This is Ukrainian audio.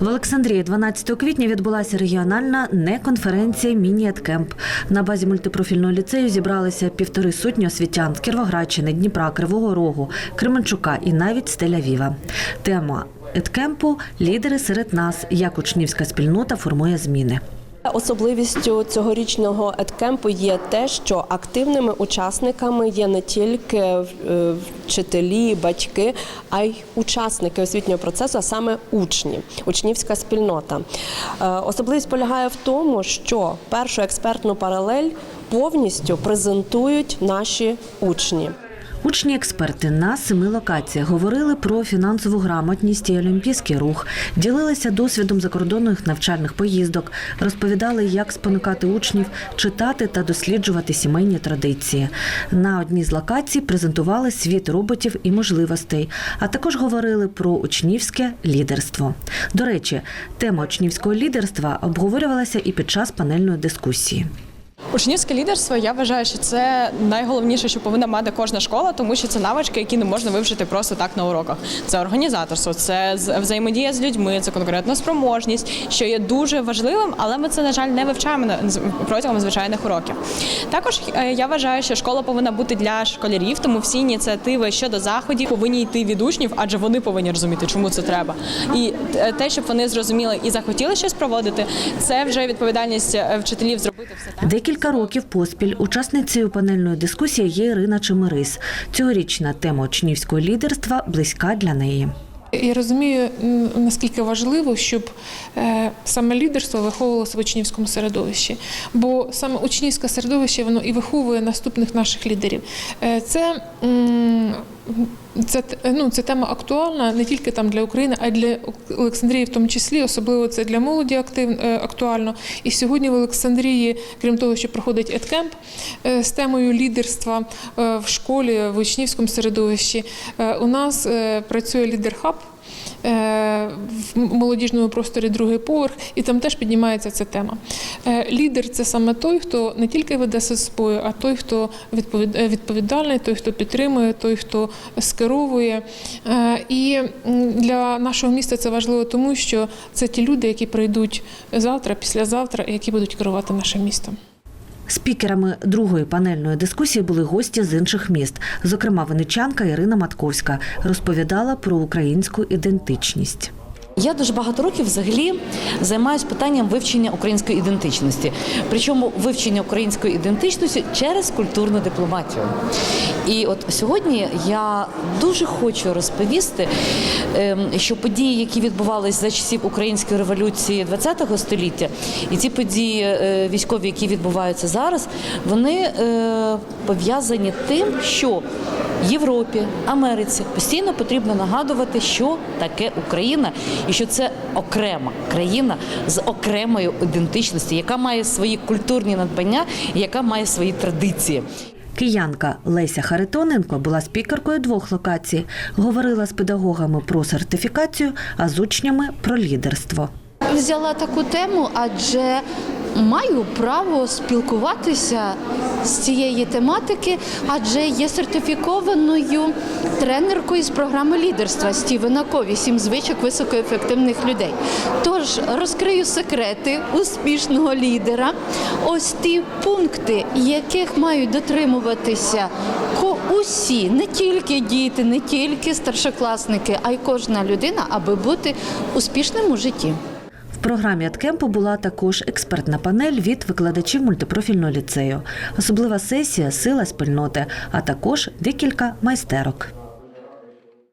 В Олександрії 12 квітня відбулася регіональна неконференція Міні-Еткемп. На базі мультипрофільного ліцею зібралися півтори сотні освітян з Кіровоградщини, Дніпра, Кривого Рогу, Кременчука і навіть з Тель-Авіва. Тема еткемпу лідери серед нас, як учнівська спільнота формує зміни. Особливістю цьогорічного еткемпу є те, що активними учасниками є не тільки е, вчителі, батьки, а й учасники освітнього процесу, а саме учні, учнівська спільнота. Е, Особливість полягає в тому, що першу експертну паралель повністю презентують наші учні. Учні-експерти на семи локаціях говорили про фінансову грамотність і олімпійський рух, ділилися досвідом закордонних навчальних поїздок, розповідали, як спонукати учнів читати та досліджувати сімейні традиції. На одній з локацій презентували світ роботів і можливостей, а також говорили про учнівське лідерство. До речі, тема учнівського лідерства обговорювалася і під час панельної дискусії. Учнівське лідерство, я вважаю, що це найголовніше, що повинна мати кожна школа, тому що це навички, які не можна вивчити просто так на уроках. Це організаторство, це взаємодія з людьми, це конкретна спроможність, що є дуже важливим, але ми це на жаль не вивчаємо протягом звичайних уроків. Також е, я вважаю, що школа повинна бути для школярів, тому всі ініціативи щодо заходів повинні йти від учнів, адже вони повинні розуміти, чому це треба. І е, те, щоб вони зрозуміли і захотіли щось проводити, це вже відповідальність е, вчителів зробити все так. Декілька років поспіль учасницею панельної дискусії є Ірина Чемерис. Цьогорічна тема учнівського лідерства близька для неї. Я розумію, наскільки важливо, щоб е, саме лідерство виховувалося в учнівському середовищі, бо саме учнівське середовище воно і виховує наступних наших лідерів. Е, Це, це, ну, це тема актуальна не тільки там для України, а й для Олександрії, в тому числі, особливо це для молоді актив, е, актуально. І сьогодні в Олександрії, крім того, що проходить еткемп е, з темою лідерства е, в школі, в учнівському середовищі, е, у нас е, працює лідер-хаб. В молодіжному просторі другий поверх, і там теж піднімається ця тема. Е, Лідер це саме той, хто не тільки веде собою, а той, хто е, відповідальний, той, хто підтримує, той, хто скеровує. Е, І для нашого міста це важливо, тому що це ті люди, які прийдуть завтра, післязавтра, і які будуть керувати нашим містом. Спікерами другої панельної дискусії були гості з інших міст. Зокрема, виничанка Ірина Матковська розповідала про українську ідентичність. Я дуже багато років взагалі займаюся питанням вивчення української ідентичності. Причому вивчення української ідентичності через культурну дипломатію. І от сьогодні я дуже хочу розповісти, ем, що події, які відбувалися за часів української революції ХХ століття, і ці події е, військові, які відбуваються зараз, вони е, пов'язані тим, що Європі, Америці постійно потрібно нагадувати, що таке Україна, і що це окрема країна з окремою ідентичністю, яка має свої культурні надбання яка має свої традиції. Киянка Леся Харитоненко була спікеркою двох локацій. Говорила з педагогами про сертифікацію, а з учнями про лідерство. Взяла таку тему, адже маю право спілкуватися з цієї тематики, адже є сертифікованою тренеркою з програми лідерства Стівена Кові «Сім звичок високоефективних людей. Тож розкрию секрети успішного лідера. Ось ті пункти, яких мають дотримуватися усі, не тільки діти, не тільки старшокласники, а й кожна людина, аби бути успішним у житті. Програмі Аткемпу була також експертна панель від викладачів мультипрофільного ліцею, особлива сесія Сила спільноти, а також декілька майстерок.